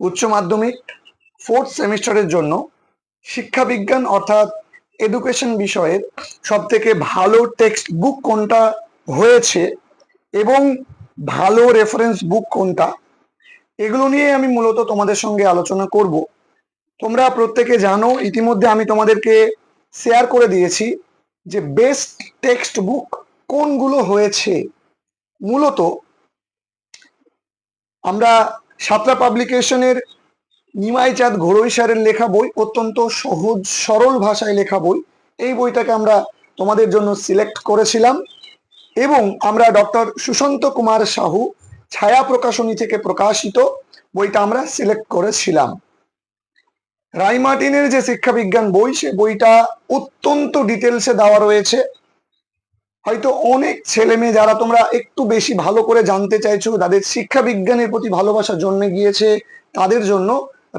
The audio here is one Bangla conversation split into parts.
উচ্চ মাধ্যমিক ফোর্থ সেমিস্টারের জন্য শিক্ষা বিজ্ঞান অর্থাৎ এডুকেশন বিষয়ের সব থেকে ভালো টেক্সট বুক কোনটা হয়েছে এবং ভালো রেফারেন্স বুক কোনটা, এগুলো নিয়ে আমি মূলত তোমাদের সঙ্গে আলোচনা করব। তোমরা প্রত্যেকে জানো, ইতিমধ্যে আমি তোমাদেরকে শেয়ার করে দিয়েছি যে বেস্ট টেক্সট বুক কোনগুলো হয়েছে। মূলত আমরা সাতরা পাবলিকেশনের নিমাই চাঁদ স্যারের লেখা বই, অত্যন্ত সহজ, সরল ভাষায় লেখা বই। এই বইটাকে আমরা তোমাদের জন্য সিলেক্ট করেছিলাম এবং আমরা ডক্টর সুশান্ত কুমার সাহু ছায়া প্রকাশনী থেকে প্রকাশিত বইটা আমরা সিলেক্ট করেছিলাম। রাই মার্টিনের যে শিক্ষা বিজ্ঞান বই, সে বইটা অত্যন্ত ডিটেলসে দেওয়া রয়েছে। হয়তো অনেক ছেলে মেয়ে যারা তোমরা একটু বেশি ভালো করে জানতে চাইছো, তাদের শিক্ষা বিজ্ঞানের প্রতি ভালোবাসা জন্মে গিয়েছে, তাদের জন্য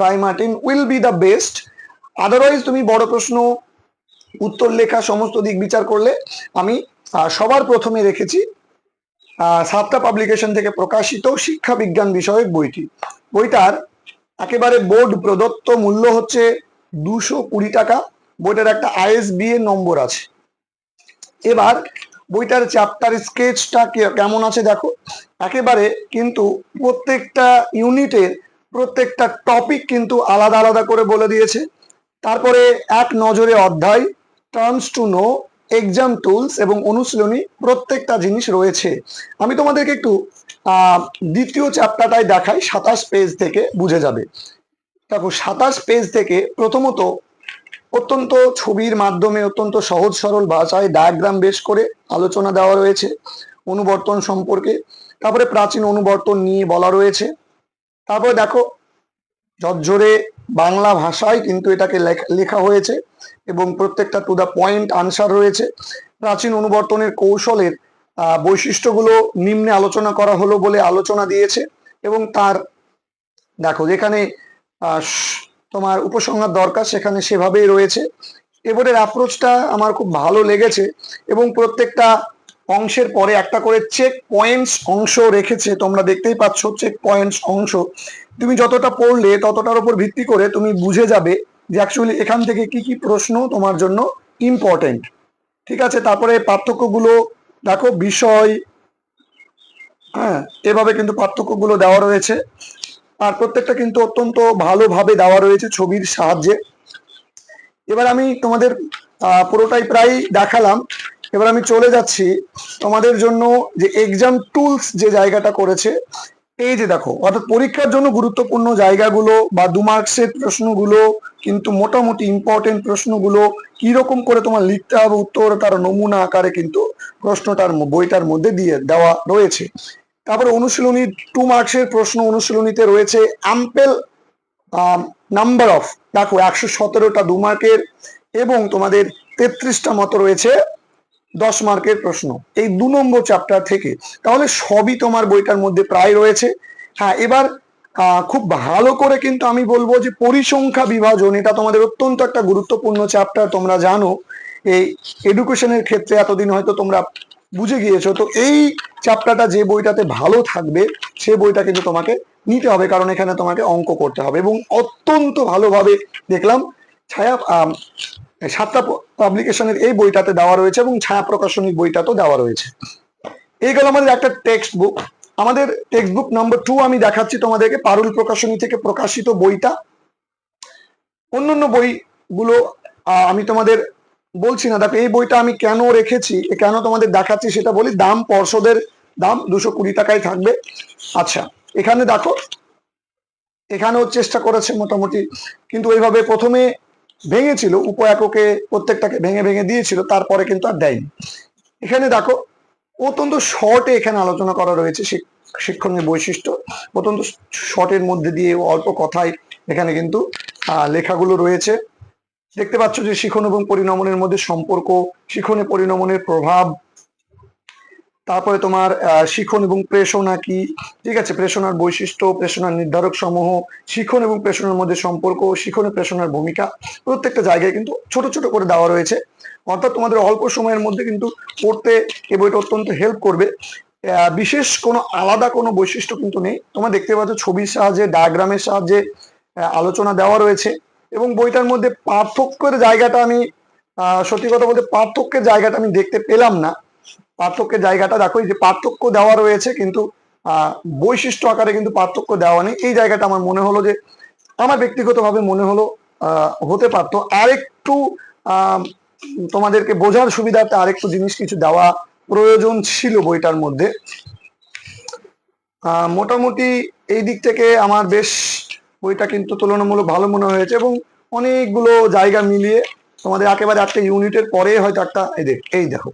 Rai Martin will be the best. Otherwise তুমি বড় প্রশ্ন, উত্তর লেখা সমস্ত দিক বিচার করলে আমি সবার প্রথমে রেখেছি সাতটা পাবলিকেশন থেকে প্রকাশিত শিক্ষা বিজ্ঞান বিষয়ক বইটি। বইটার একেবারে বোর্ড প্রদত্ত মূল্য হচ্ছে দুশো কুড়ি টাকা। বইটার একটা আইএসবিএ নম্বর আছে। এবার বইটার চ্যাপ্টার স্কেচটা কেমন আছে দেখো। একেবারে কিন্তু প্রত্যেকটা ইউনিটের প্রত্যেকটা টপিক কিন্তু আলাদা আলাদা করে বলে দিয়েছে। তারপরে এক নজরে অধ্যায় terms to know exam tools এবং অনুশীলনী প্রত্যেকটা জিনিস রয়েছে। আমি তোমাদেরকে একটু দ্বিতীয় চ্যাপ্টারটাই দেখাই, সাতাশ পেজ থেকে বুঝে যাবে। দেখো, সাতাশ পেজ থেকে প্রথমত অত্যন্ত ছবির মাধ্যমে অত্যন্ত সহজ সরল ভাষায় ডায়াগ্রাম বেশ করে আলোচনা দেওয়া রয়েছে, অনুবর্তন সম্পর্কে। তারপরে প্রাচীন অনুবর্তন নিয়ে বলা রয়েছে। তারপরে দেখো, ঝরঝরে বাংলা ভাষায় কিন্তু এটাকে লেখ- হয়েছে এবং প্রত্যেকটা টু দ্য পয়েন্ট আনসার রয়েছে। প্রাচীন অনুবর্তনের কৌশলের বৈশিষ্ট্যগুলো নিম্নে আলোচনা করা হলো বলে আলোচনা দিয়েছে এবং তার, দেখো যেখানে তোমার উপসংহার দরকার, সেখানে সেভাবেই রয়েছে। এবারের অ্যাপ্রোচটা আমার খুব ভালো লেগেছে এবং প্রত্যেকটা অংশের পরে একটা করে চেক পয়েন্টস অংশ রেখেছে, তোমরা দেখতেই পাচ্ছ চেক পয়েন্টস অংশ। তুমি যতটা পড়লে, ততটার উপর ভিত্তি করে তুমি বুঝে যাবে যে অ্যাকচুয়ালি এখান থেকে কি কি প্রশ্ন তোমার জন্য ইম্পর্টেন্ট ঠিক আছে? তারপরে পার্থক্যগুলো দেখো, বিষয় হ্যাঁ এভাবে কিন্তু পার্থক্যগুলো দেওয়া রয়েছে। আর প্রত্যেকটা কিন্তু অত্যন্ত ভালোভাবে দেওয়া রয়েছে ছবির সাহায্যে। এবার আমি তোমাদের পুরোটাই প্রায় দেখালাম। এবার আমি চলে যাচ্ছি তোমাদের জন্য যে এক্সাম টুলস যে জায়গাটা করেছে, এই যে দেখো, অর্থাৎ পরীক্ষার জন্য গুরুত্বপূর্ণ জায়গাগুলো বা দু মার্কসের প্রশ্নগুলো, কিন্তু মোটামুটি ইম্পর্টেন্ট প্রশ্নগুলো কীরকম করে তোমার লিখতে হবে, উত্তর তার নমুনা আকারে কিন্তু প্রশ্নটার বইটার মধ্যে দিয়ে দেওয়া রয়েছে। তারপরে অনুশীলনী টু মার্কসের প্রশ্ন অনুশীলনীতে রয়েছে অ্যাম্পেল নাম্বার অফ দেখো একশো সতেরোটা দু মার্কের এবং তোমাদের তেত্রিশটা মতো রয়েছে দশ মার্কের প্রশ্ন। এই দু নম্বর চ্যাপ্টার থেকে তাহলে সবই তোমার বইটার মধ্যে প্রায় রয়েছে। হ্যাঁ এবার খুব ভালো করে কিন্তু আমি বলব যে পরিসংখ্যা বিভাজন, এটা তোমাদের অত্যন্ত একটা গুরুত্বপূর্ণ চ্যাপ্টার তোমরা জানো। এই এডুকেশনের ক্ষেত্রে এতদিন হয়তো তোমরা বুঝে গিয়েছো? তো এই চ্যাপ্টারটা যে বইটাতে ভালো থাকবে, সে বইটা কিন্তু তোমাকে নিতে হবে, কারণ এখানে তোমাকে অঙ্ক করতে হবে। এবং অত্যন্ত ভালোভাবে দেখলাম, ছায়া সাতটা পাবলিকেশনের এই বইটাতে দেওয়া রয়েছে এবং ছায়া প্রকাশনী বইটাতেও দেওয়া রয়েছে। এই গেল আমাদের একটা টেক্সট বুক আমাদের টেক্সট বুক নাম্বার টু আমি দেখাচ্ছি তোমাদেরকে, পারুল প্রকাশনী থেকে প্রকাশিত বইটা। অন্যান্য বইগুলো আমি তোমাদের বলছি না, দেখো, এই বইটা আমি কেন রেখেছি কেন তোমাদের দেখাচ্ছি সেটা বলি, দাম পর্ষদের দাম, দুশো কুড়ি টাকায় থাকবে। আচ্ছা এখানে দেখো, এখানেও চেষ্টা করেছে মোটামুটি, কিন্তু ওইভাবে প্রথমে ভেঙেছিল উপ এককে প্রত্যেকটাকে ভেঙে ভেঙে দিয়েছিল, তারপরে কিন্তু আর দেয়নি। এখানে দেখো, অত্যন্ত শর্টে এখানে আলোচনা করা রয়েছে শিক- শিক্ষণের বৈশিষ্ট্য, অত্যন্ত শর্টের মধ্যে দিয়ে অল্প কথায় এখানে কিন্তু লেখাগুলো রয়েছে। দেখতে পাচ্ছ যে শিখন এবং পরিণমনের মধ্যে সম্পর্ক, শিখনে পরিণমনের প্রভাব, তারপরে তোমার শিখন এবং প্রেষণা কি? ঠিক আছে, প্রেষণার বৈশিষ্ট্য, প্রেষণার নির্ধারক সমূহ, শিখন এবং প্রেষণার মধ্যে সম্পর্ক, শিখনে প্রেষণার ভূমিকা, প্রত্যেকটা জায়গায় কিন্তু ছোট ছোট করে দেওয়া রয়েছে। অর্থাৎ তোমাদের অল্প সময়ের মধ্যে কিন্তু পড়তে এই বইটা অত্যন্ত হেল্প করবে। বিশেষ কোনো আলাদা কোনো বৈশিষ্ট্য কিন্তু নেই। তোমরা দেখতে পাচ্ছ ছবির সাহায্যে ডায়াগ্রামের সাহায্যে আলোচনা দেওয়া রয়েছে। এবং বইটার মধ্যে পার্থক্যের জায়গাটা আমি সত্যি কথা বলতে পার্থক্যের জায়গাটা আমি দেখতে পেলাম না। পার্থক্যের জায়গাটা দেখো যে পার্থক্য দেওয়া রয়েছে কিন্তু বৈশিষ্ট্য আকারে কিন্তু পার্থক্য দেওয়া নেই। এই জায়গাটা আমার মনে হলো যে, আমার ব্যক্তিগতভাবে মনে হলো হতে পারতো। আরেকটু তোমাদেরকে বোঝার সুবিধার্থে আরেকটু জিনিস কিছু দেওয়া প্রয়োজন ছিল বইটার মধ্যে। মোটামুটি এই দিক থেকে আমার বেশ বইটা কিন্তু তুলনামূলক ভালো মনে হয়েছে এবং অনেকগুলো জায়গা মিলিয়ে তোমাদের একেবারে একটা ইউনিটের পরে হয়তো একটা, এই দেখ, এই দেখো।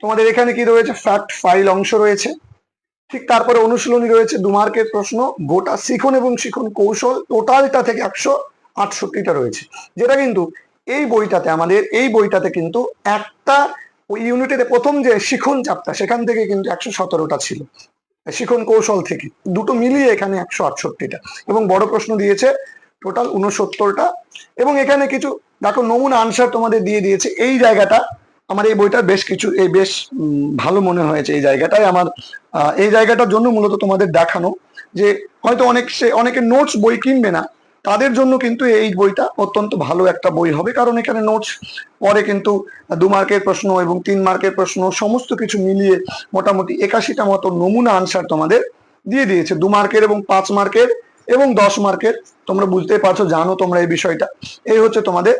তোমাদের এখানে কি রয়েছে? ফ্যাক্ট ফাইল অংশ রয়েছে। ঠিক তারপরে অনুশীলনী রয়েছে দু মার্কের প্রশ্ন, গোটা শিখন এবং শিখন কৌশল টোটালটা থেকে একশো আটষট্টিটা রয়েছে। যেটা কিন্তু এই বইটাতে, আমাদের এই বইটাতে কিন্তু একটা, ওই ইউনিটের প্রথম যে শিখন চাপটা, সেখান থেকে কিন্তু একশো সতেরোটা ছিল। শিখন কৌশল থেকে। দুটো মিলিয়ে এখানে একশো আটষট্টিটা। এবং বড় প্রশ্ন দিয়েছে টোটাল উনসত্তরটা এবং এখানে কিছু, দেখো, নমুনা আনসার তোমাদের দিয়ে দিয়েছে। এই জায়গাটা আমার এই বইটার বেশ কিছু এই বেশ ভালো মনে হয়েছে এই জায়গাটাই আমার এই জায়গাটার জন্য মূলত তোমাদের দেখানো যে হয়তো অনেক সে, অনেকে নোটস বই কিনবে না তাদের জন্য কিন্তু এই বইটা অত্যন্ত ভালো একটা বই হবে। কারণ এখানে নোটস পরে কিন্তু দু মার্কের প্রশ্ন এবং তিন মার্কের প্রশ্ন সমস্ত কিছু মিলিয়ে মোটামুটি একাশিটা মতো নমুনা আনসার তোমাদের দিয়ে দিয়েছে। দু মার্কের এবং পাঁচ মার্কের এবং দশ মার্কের তোমরা বুঝতে পারছ, জানো তোমরা এই বিষয়টা। এই হচ্ছে তোমাদের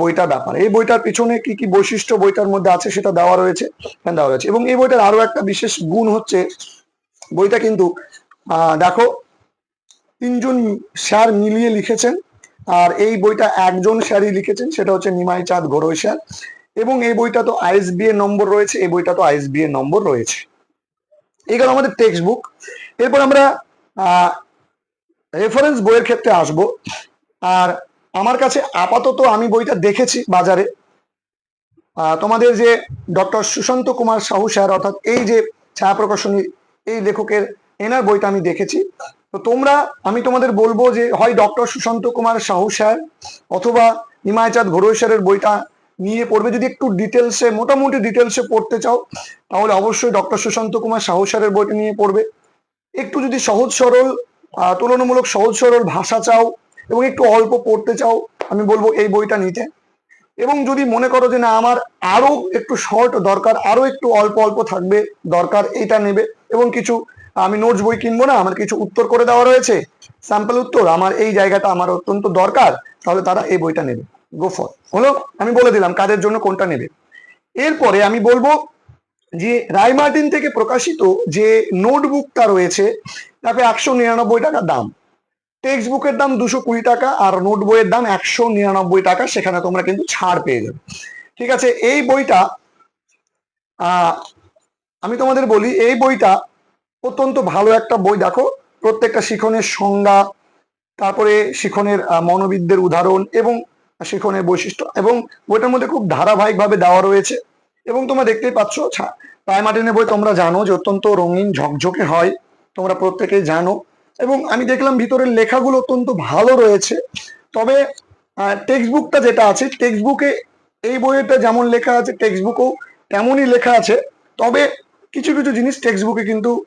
বইটার ব্যাপার। এই বইটার পিছনে কি কি বৈশিষ্ট্য বইটার মধ্যে আছে সেটা দেওয়া রয়েছে দেওয়া রয়েছে। এবং এই বইটার আরও একটা বিশেষ গুণ হচ্ছে, বইটা কিন্তু দেখো তিনজন স্যার মিলিয়ে লিখেছেন, আর এই বইটা একজন স্যারই লিখেছেন, সেটা হচ্ছে নিমাই চাঁদ ঘোড়ই স্যার। এবং এই বইটা তো আইএসবি এর নম্বর রয়েছে, এই বইটা তো আইএসবি এর নম্বর রয়েছে। এই গেল আমাদের টেক্সট বুক এরপর আমরা রেফারেন্স বইয়ের ক্ষেত্রে আসব। আর আমার কাছে আপাতত আমি বইটা দেখেছি বাজারে। তোমাদের যে ডক্টর সুশান্ত কুমার সাহু স্যার, অর্থাৎ এই যে ছায়া প্রকাশনী, এই লেখকের, এনার বইটা আমি দেখেছি। তো তোমরা, আমি তোমাদের বলব যে, হয় ডক্টর সুশান্ত কুমার সাহু স্যার অথবা নিমায়চাঁদ ঘোড়ই স্যারের বইটা নিয়ে পড়বে। যদি একটু ডিটেলসে মোটামুটি ডিটেলসে পড়তে চাও, তাহলে অবশ্যই ডক্টর সুশান্ত কুমার সাহু স্যারের বইটা নিয়ে পড়বে। একটু যদি সহজ সরল তুলনামূলক সহজ সরল ভাষা চাও এবং একটু অল্প পড়তে চাও, আমি বলব এই বইটা নিতে। এবং যদি মনে করো যে, না, আমার আরও একটু শর্ট দরকার আরও একটু অল্প অল্প থাকবে দরকার এটা নেবে। এবং কিছু আমি নোটস বই কিনবো না, আমার কিছু উত্তর করে দেওয়া রয়েছে। স্যাম্পল উত্তর, আমার এই জায়গাটা আমার অত্যন্ত দরকার, তাহলে তারা এই বইটা নেবে। গো ফর হলো, আমি বলে দিলাম কাদের জন্য কোনটা নেবে। এরপরে আমি বলব যে, রায় মার্টিন থেকে প্রকাশিত যে নোটবুকটা রয়েছে তাকে একশো নিরানব্বই টাকা দাম। টেক্সট বুকের দাম দুশো কুড়ি টাকা, আর নোট বইয়ের দাম একশো নিরানব্বই টাকা, সেখানে তোমরা কিন্তু ছাড় পেয়ে যাবে। ঠিক আছে, এই বইটা আমি তোমাদের বলি, এই বইটা অত্যন্ত ভালো একটা বই। দেখো, প্রত্যেকটা শিখনের সংজ্ঞা, তারপরে শিখনের মনোবিদদের উদাহরণ এবং শিখনের বৈশিষ্ট্য এবং বইটার মধ্যে খুব ধারাবাহিকভাবে দেওয়া রয়েছে। এবং তোমরা দেখতেই পাচ্ছ, ছা- রায় মার্টিনের বই তোমরা জানো যে অত্যন্ত রঙিন, ঝকঝকে হয়, তোমরা প্রত্যেকেই জানো। এবং আমি দেখলাম ভিতরের লেখাগুলো অত্যন্ত ভালো রয়েছে। তবে টেক্সট বুকটা যেটা আছে টেক্সট বুকে এই বইটা যেমন লেখা আছে টেক্সট বুকও তেমনই লেখা আছে। তবে কিছু কিছু জিনিস টেক্সট বুকে কিন্তু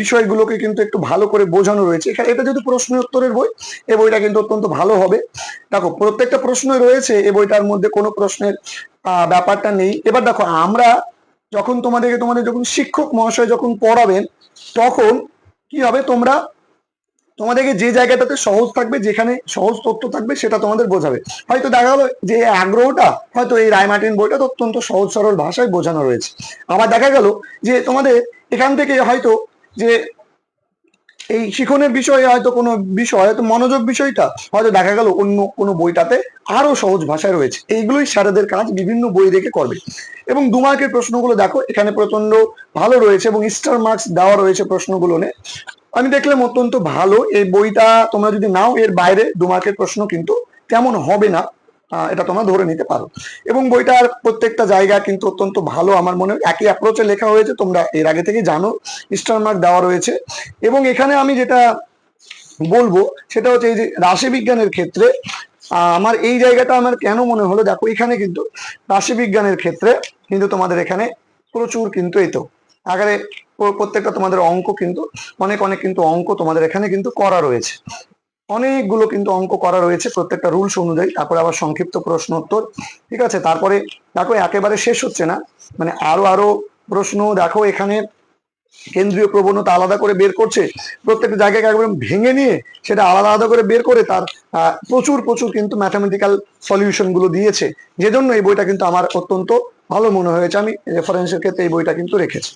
বিষয়গুলোকে কিন্তু একটু ভালো করে বোঝানো রয়েছে। এটা যদি প্রশ্ন উত্তরের বই, এ বইটা কিন্তু অত্যন্ত ভালো হবে। দেখো, প্রত্যেকটা প্রশ্ন রয়েছে, এ বইটার মধ্যে কোনো প্রশ্নের ব্যাপারটা নেই। এবার দেখো, আমরা যখন তোমাদেরকে, তোমাদের যখন শিক্ষক মহাশয় যখন পড়াবেন, তখন কি হবে? তোমরা তোমাদেরকে যে জায়গাটাতে সহজ থাকবে, যেখানে সহজ তথ্য থাকবে, সেটা তোমাদের বোঝাবে। হয়তো দেখা গেলো যে আগ্রহটা, হয়তো এই রায়মার্টিন বইটা অত্যন্ত সহজ সরল ভাষায় বোঝানো রয়েছে। আবার দেখা গেল যে তোমাদের এখান থেকে হয়তো যে এই শিখনের বিষয়ে হয়তো কোনো বিষয়, হয়তো মনোযোগ বিষয়টা, হয়তো দেখা গেল অন্য কোনো বইটাতে আরও সহজ ভাষায় রয়েছে। এইগুলোই স্যারেদের কাজ, বিভিন্ন বই দেখে করবে। এবং দু মার্কের প্রশ্নগুলো দেখো, এখানে প্রচণ্ড ভালো রয়েছে এবং স্টার মার্কস দেওয়া রয়েছে প্রশ্নগুলো আমি দেখলাম অত্যন্ত ভালো। এই বইটা তোমরা যদি নাও, এর বাইরে দু মার্কের প্রশ্ন কিন্তু তেমন হবে না। এটা তোমরা ধরে নিতে পারো। এবং বইটার প্রত্যেকটা জায়গা কিন্তু অত্যন্ত ভালো। আমার মনে হয় একই অ্যাপ্রোচে লেখা হয়েছে। তোমরা এর আগে থেকে জানো, স্টার মার্ক দেওয়া রয়েছে। এবং এখানে আমি যেটা বলব, সেটা হচ্ছে এই যে রাশিবিজ্ঞানের ক্ষেত্রে আমার এই জায়গাটা আমার কেন মনে হলো? দেখো, এখানে কিন্তু রাশিবিজ্ঞানের ক্ষেত্রে কিন্তু তোমাদের এখানে প্রচুর কিন্তু এই তো আকারে প- প্রত্যেকটা তোমাদের অঙ্ক কিন্তু, অনেক অনেক কিন্তু অঙ্ক তোমাদের এখানে কিন্তু করা রয়েছে। অনেকগুলো কিন্তু অঙ্ক করা রয়েছে প্রত্যেকটা রুলস অনুযায়ী। তারপরে আবার সংক্ষিপ্ত প্রশ্ন উত্তর ঠিক আছে? তারপরে দেখো, একেবারে শেষ হচ্ছে না। মানে আরও আরও প্রশ্ন দেখো, এখানে কেন্দ্রীয় প্রবণতা আলাদা করে বের করছে। প্রত্যেকটা জায়গাকে একদম ভেঙে নিয়ে সেটা আলাদা আলাদা করে বের করে তার প্রচুর প্রচুর কিন্তু ম্যাথামেটিক্যাল সলিউশনগুলো দিয়েছে। যে জন্য এই বইটা কিন্তু আমার অত্যন্ত ভালো মনে হয়েছে। আমি রেফারেন্সের ক্ষেত্রে এই বইটা কিন্তু রেখেছি।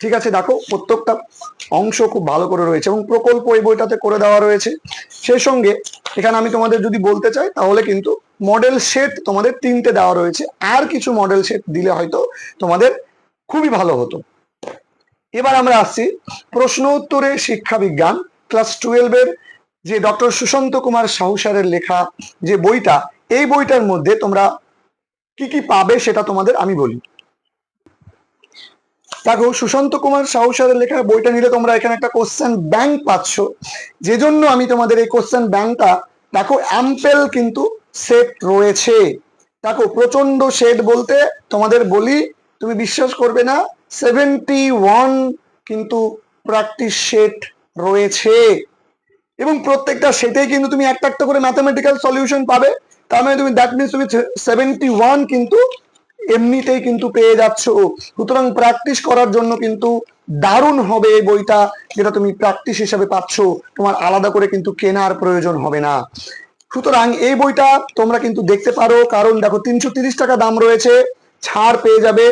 ঠিক আছে, দেখো প্রত্যেকটা অংশ খুব ভালো করে রয়েছে এবং প্রকল্প এই বইটাতে করে দেওয়া রয়েছে। সেই সঙ্গে এখানে আমি তোমাদের যদি বলতে চাই, তাহলে কিন্তু মডেল সেট তোমাদের তিনটে দেওয়া রয়েছে। আর কিছু মডেল সেট দিলে হয়তো তোমাদের খুবই ভালো হতো। এবার আমরা আসছি প্রশ্ন উত্তরে শিক্ষা বিজ্ঞান ক্লাস টুয়েলভের যে ডক্টর সুশান্ত কুমার সাহু স্যারের লেখা যে বইটা, এই বইটার মধ্যে তোমরা কি কি পাবে সেটা তোমাদের আমি বলি। দেখো, সুশান্ত কুমার সাহু লেখা বইটা নিলে তোমরা এখানে একটা কোশ্চেন ব্যাংক পাচ্ছ। যে জন্য আমি তোমাদের এই কোশ্চেন ব্যাংকটা দেখো অ্যাম্পেল কিন্তু সেট রয়েছে। দেখো প্রচণ্ড সেট বলতে তোমাদের বলি, তুমি বিশ্বাস করবে না সেভেন্টি ওয়ান কিন্তু প্র্যাকটিস সেট রয়েছে। এবং প্রত্যেকটা সেটেই কিন্তু তুমি একটা একটা করে ম্যাথামেটিক্যাল সলিউশন পাবে। তার মানে তুমি দ্যাট মিনস তুমি সেভেন্টি ওয়ান কিন্তু এমনিতেই কিন্তু পেয়ে যাচ্ছ। সুতরাং প্র্যাকটিস করার জন্য কিন্তু দারুণ হবে এই বইটা, যেটা তুমি প্র্যাকটিস হিসাবে পাচ্ছ। তোমার আলাদা করে কিন্তু কেনার প্রয়োজন হবে না। সুতরাং এই বইটা তোমরা কিন্তু দেখতে পারো, কারণ দেখো তিনশো টাকা দাম রয়েছে, ছাড় পেয়ে যাবে।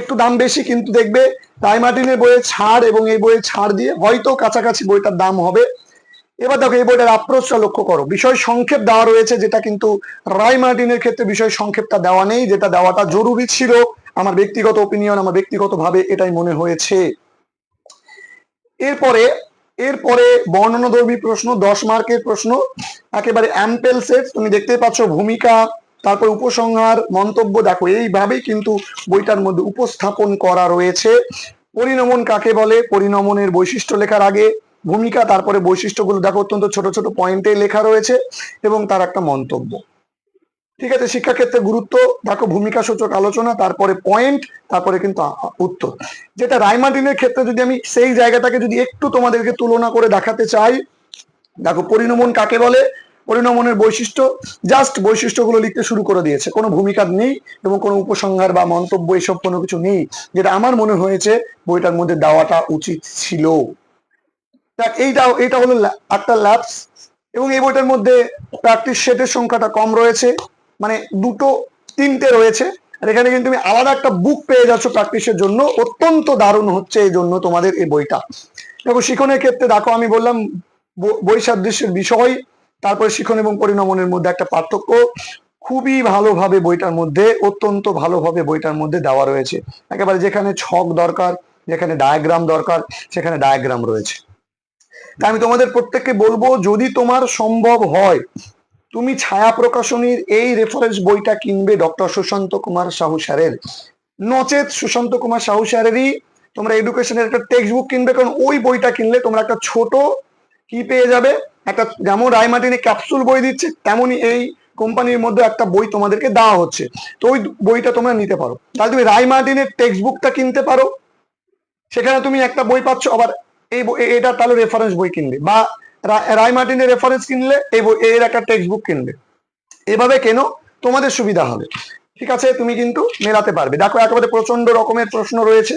একটু দাম বেশি কিন্তু দেখবে। রায় মার্টিনের বইয়ে ছাড় এবং এই বইয়ে ছাড় দিয়ে হয়তো কাছাকাছি বইটার দাম হবে। এবার দেখো, এই বইটার আপ্রোচটা লক্ষ্য করো। বিষয় সংক্ষেপ দেওয়া রয়েছে, যেটা কিন্তু রায় মার্টিনের ক্ষেত্রে বিষয় সংক্ষেপটা দেওয়া নেই, যেটা দেওয়াটা জরুরি ছিল। আমার ব্যক্তিগত ওপিনিয়ন আমার ব্যক্তিগত ভাবে এটাই মনে হয়েছে। এরপরে এরপরে বর্ণনাধর্মী প্রশ্ন, দশ মার্কের প্রশ্ন, একেবারে অ্যাম্পেল সেট তুমি দেখতে পাচ্ছ ভূমিকা, তারপর উপসংহার, মন্তব্য, দেখো, এইভাবেই কিন্তু বইটার মধ্যে উপস্থাপন করা রয়েছে। পরিণমন কাকে বলে? পরিণমনের বৈশিষ্ট্য লেখার আগে ভূমিকা, তারপরে বৈশিষ্ট্যগুলো দেখো, অত্যন্ত ছোট ছোট পয়েন্টে লেখা রয়েছে এবং তার একটা মন্তব্য। ঠিক আছে, শিক্ষাক্ষেত্রে গুরুত্ব, দেখো ভূমিকা সূচক আলোচনা, তারপরে পয়েন্ট তারপরে কিন্তু উত্তর। যেটা রায়মার্টিনের ক্ষেত্রে যদি আমি সেই জায়গাটাকে যদি একটু তোমাদেরকে তুলনা করে দেখাতে চাই, দেখো পরিণমন কাকে বলে? পরিণমনের বৈশিষ্ট্য জাস্ট বৈশিষ্ট্যগুলো লিখতে শুরু করে দিয়েছে। কোনো ভূমিকা নেই এবং কোনো উপসংহার বা মন্তব্য এসব কোনো কিছু নেই। যেটা আমার মনে হয়েছে, বইটার মধ্যে দেওয়াটা উচিত ছিল। দেখ, এইটা এটা হলো একটা ল্যাপস এবং এই বইটার মধ্যে প্র্যাকটিস সেটের সংখ্যাটা কম রয়েছে। মানে দুটো, তিনটে রয়েছে। আর এখানে কিন্তু তুমি আলাদা একটা বুক পেয়ে যাচ্ছ প্র্যাকটিসের জন্য। অত্যন্ত দারুণ হচ্ছে এই জন্য তোমাদের এই বইটা। দেখো, শিখনের ক্ষেত্রে দেখো, আমি বললাম বই সাদৃশ্যের বিষয়, তারপরে শিখন এবং পরিণমনের মধ্যে একটা পার্থক্য। খুবই ভালোভাবে বইটার মধ্যে, অত্যন্ত ভালোভাবে বইটার মধ্যে দেওয়া রয়েছে। একেবারে যেখানে ছক দরকার, যেখানে ডায়াগ্রাম দরকার, সেখানে ডায়াগ্রাম রয়েছে। আমি তোমাদের প্রত্যেককে বলব, যদি তোমার সম্ভব হয়, তুমি ছায়া প্রকাশনীর এই রেফারেন্স বইটা কিনবে ডক্টর সুশান্ত কুমার সাহু স্যারের। নচেত সুশান্ত কুমার সাহু স্যারেরই তোমরা এডুকেশনের একটা টেক্সট বুক কিনবে, কারণ ওই বইটা কিনলে তোমরা একটা ছোট কি পেয়ে যাবে? একটা যেমন রায়মার্টিনে ক্যাপসুল বই দিচ্ছে, তেমনই এই কোম্পানির মধ্যে একটা বই তোমাদেরকে দেওয়া হচ্ছে। তো ওই বইটা তোমরা নিতে পারো। তাহলে তুমি রায়মার্টিনের টেক্সট বুকটা কিনতে পারো। সেখানে তুমি একটা বই পাচ্ছ, আবার এই এটা তাহলে রেফারেন্স বই কিনবে বা রায় মার্টিনের রেফারেন্স কিনলে এই এর একটা টেক্সট বুক কিনবে। এভাবে কেন? তোমাদের সুবিধা হবে। ঠিক আছে? তুমি কিন্তু মেলাতে পারবে। দেখো, একেবারে প্রচণ্ড রকমের প্রশ্ন রয়েছে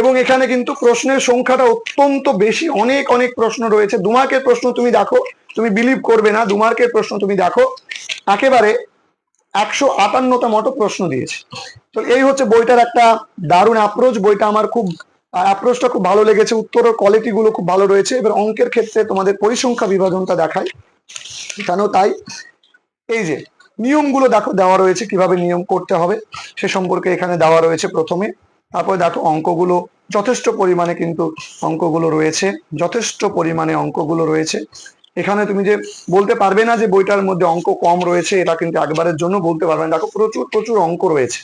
এবং এখানে কিন্তু প্রশ্নের সংখ্যাটা অত্যন্ত বেশি। অনেক অনেক প্রশ্ন রয়েছে। দু মার্কের প্রশ্ন তুমি দেখো, তুমি বিলিভ করবে না। দু মার্কের প্রশ্ন তুমি দেখো, একেবারে একশো আটান্নটা মতো প্রশ্ন দিয়েছে। তো এই হচ্ছে বইটার একটা দারুণ অ্যাপ্রোচ বইটা আমার খুব অ্যাপ্রোচটা খুব ভালো লেগেছে, উত্তরের কোয়ালিটি গুলো খুব ভালো রয়েছে। এবার অঙ্কের ক্ষেত্রে তোমাদের পরিসংখ্যা বিভাজনটা দেখায় এখানেও তাই? এই যে, নিয়মগুলো দেখো দেওয়া রয়েছে কীভাবে নিয়ম করতে হবে, সে সম্পর্কে এখানে দেওয়া রয়েছে প্রথমে। তারপরে দেখো অঙ্কগুলো, যথেষ্ট পরিমাণে কিন্তু অঙ্কগুলো রয়েছে, যথেষ্ট পরিমাণে অঙ্কগুলো রয়েছে। এখানে তুমি যে বলতে পারবে না যে বইটার মধ্যে অঙ্ক কম রয়েছে, এটা কিন্তু একবারের জন্য বলতে পারবে না। দেখো প্রচুর প্রচুর অঙ্ক রয়েছে।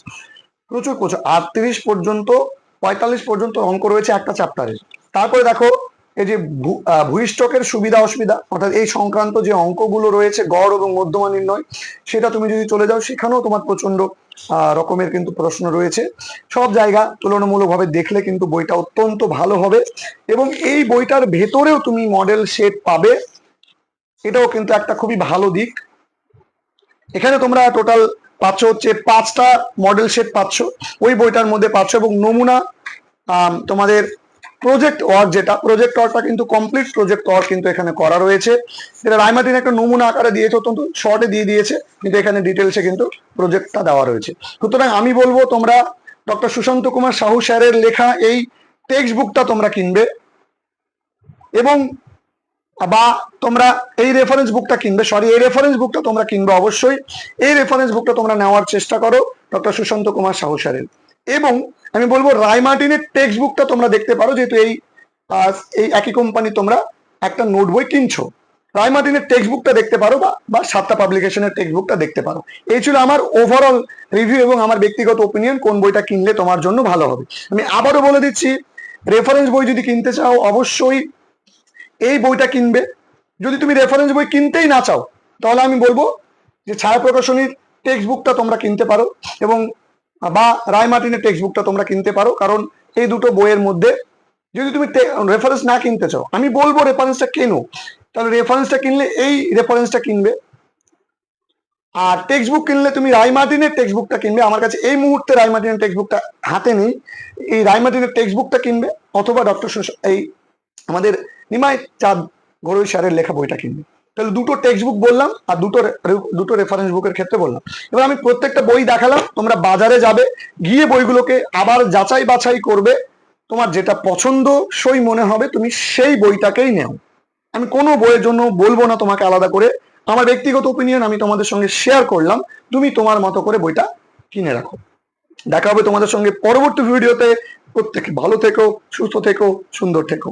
প্রচুর প্রচুর। আটত্রিশ পর্যন্ত পঁয়তাল্লিশ পর্যন্ত অঙ্ক রয়েছে একটা চ্যাপ্টারে তারপরে দেখো এই যে ভূ- আহ, ভূইষ্ঠকের সুবিধা অসুবিধা অর্থাৎ এই সংক্রান্ত যে অঙ্কগুলো রয়েছে গড় এবং মধ্যমা নির্ণয় সেটা তুমি যদি চলে যাও সেখানেও তোমার প্রচণ্ড রকমের কিন্তু প্রশ্ন রয়েছে। সব জায়গা তুলনামূলকভাবে দেখলে কিন্তু বইটা অত্যন্ত ভালো হবে এবং এই বইটার ভেতরেও তুমি মডেল সেট পাবে। এটাও কিন্তু একটা খুবই ভালো দিক। এখানে তোমরা টোটাল পাচ্ছ হচ্ছে পাঁচটা মডেল সেট পাচ্ছ। ওই বইটার মধ্যে পাচ্ছ এবং নমুনা তোমাদের প্রজেক্ট ওয়ার্ক যেটা প্রজেক্ট ওয়ার্কটা কিন্তু কমপ্লিট প্রজেক্ট ওয়ার্ক কিন্তু এখানে করা রয়েছে। যেটা রায়মার্টিন একটা নমুনা আকারে দিয়েছে, অত্যন্ত শর্টে দিয়ে দিয়েছে, কিন্তু এখানে ডিটেলসে কিন্তু প্রজেক্টটা দেওয়া রয়েছে। সুতরাং আমি বলব তোমরা ডক্টর সুশান্ত কুমার সাহু স্যারের লেখা এই টেক্সট বুকটা তোমরা কিনবে। এবং বা তোমরা এই রেফারেন্স বুকটা কিনবে। সরি এই রেফারেন্স বুকটা তোমরা কিনবে অবশ্যই। এই রেফারেন্স বুকটা তোমরা নেওয়ার চেষ্টা করো ডক্টর সুশান্ত কুমার সাহু স্যারের। এবং আমি বলব রায়মার্টিনের টেক্সট বুকটা তোমরা দেখতে পারো, যেহেতু এই এই একই কোম্পানি তোমরা একটা নোট বই কিনছো। রায়মার্টিনের টেক্সট বুকটা দেখতে পারো বা বা সাতটা পাবলিকেশনের টেক্সট বুকটা দেখতে পারো। এই ছিল আমার ওভারঅল রিভিউ এবং আমার ব্যক্তিগত ওপিনিয়ন কোন বইটা কিনলে তোমার জন্য ভালো হবে। আমি আবারও বলে দিচ্ছি রেফারেন্স বই যদি কিনতে চাও, অবশ্যই এই বইটা কিনবে। যদি তুমি রেফারেন্স বই কিনতেই না চাও, তাহলে আমি বলব যে ছায়া প্রকাশনীর টেক্সট বুকটা তোমরা কিনতে পারো এবং বা রায় মার্টিনের টেক্সট বুকটা তোমরা কিনতে পারো, কারণ এই দুটো বইয়ের মধ্যে যদি তুমি রেফারেন্স না কিনতে চাও, আমি বলব রেফারেন্সটা কেনো? তাহলে রেফারেন্সটা কিনলে এই রেফারেন্সটা কিনবে। আর টেক্সট বুক কিনলে তুমি রায় মার্টিনের টেক্সট বুকটা কিনবে। আমার কাছে এই মুহূর্তে রায় মার্টিনের টেক্সট বুকটা হাতে নেই। এই রায় মার্টিনের টেক্সট বুকটা কিনবে অথবা ডক্টর এই আমাদের নিমাই চাঁদ ঘরোই স্যারের লেখা বইটা কিনবে। তাহলে দুটো টেক্সট বুক বললাম আর দুটো দুটো রেফারেন্স বুকের ক্ষেত্রে বললাম। এবার আমি প্রত্যেকটা বই দেখালাম, তোমরা বাজারে যাবে, গিয়ে বইগুলোকে আবার যাচাই বাছাই করবে, তোমার যেটা পছন্দ সই মনে হবে, তুমি সেই বইটাকেই নেও। আমি কোনো বইয়ের জন্য বলব না তোমাকে আলাদা করে। আমার ব্যক্তিগত ওপিনিয়ন আমি তোমাদের সঙ্গে শেয়ার করলাম, তুমি তোমার মতো করে বইটা কিনে রাখো। দেখা হবে তোমাদের সঙ্গে পরবর্তী ভিডিওতে প্রত্যেকে ভালো থেকো, সুস্থ থেকো, সুন্দর থেকো।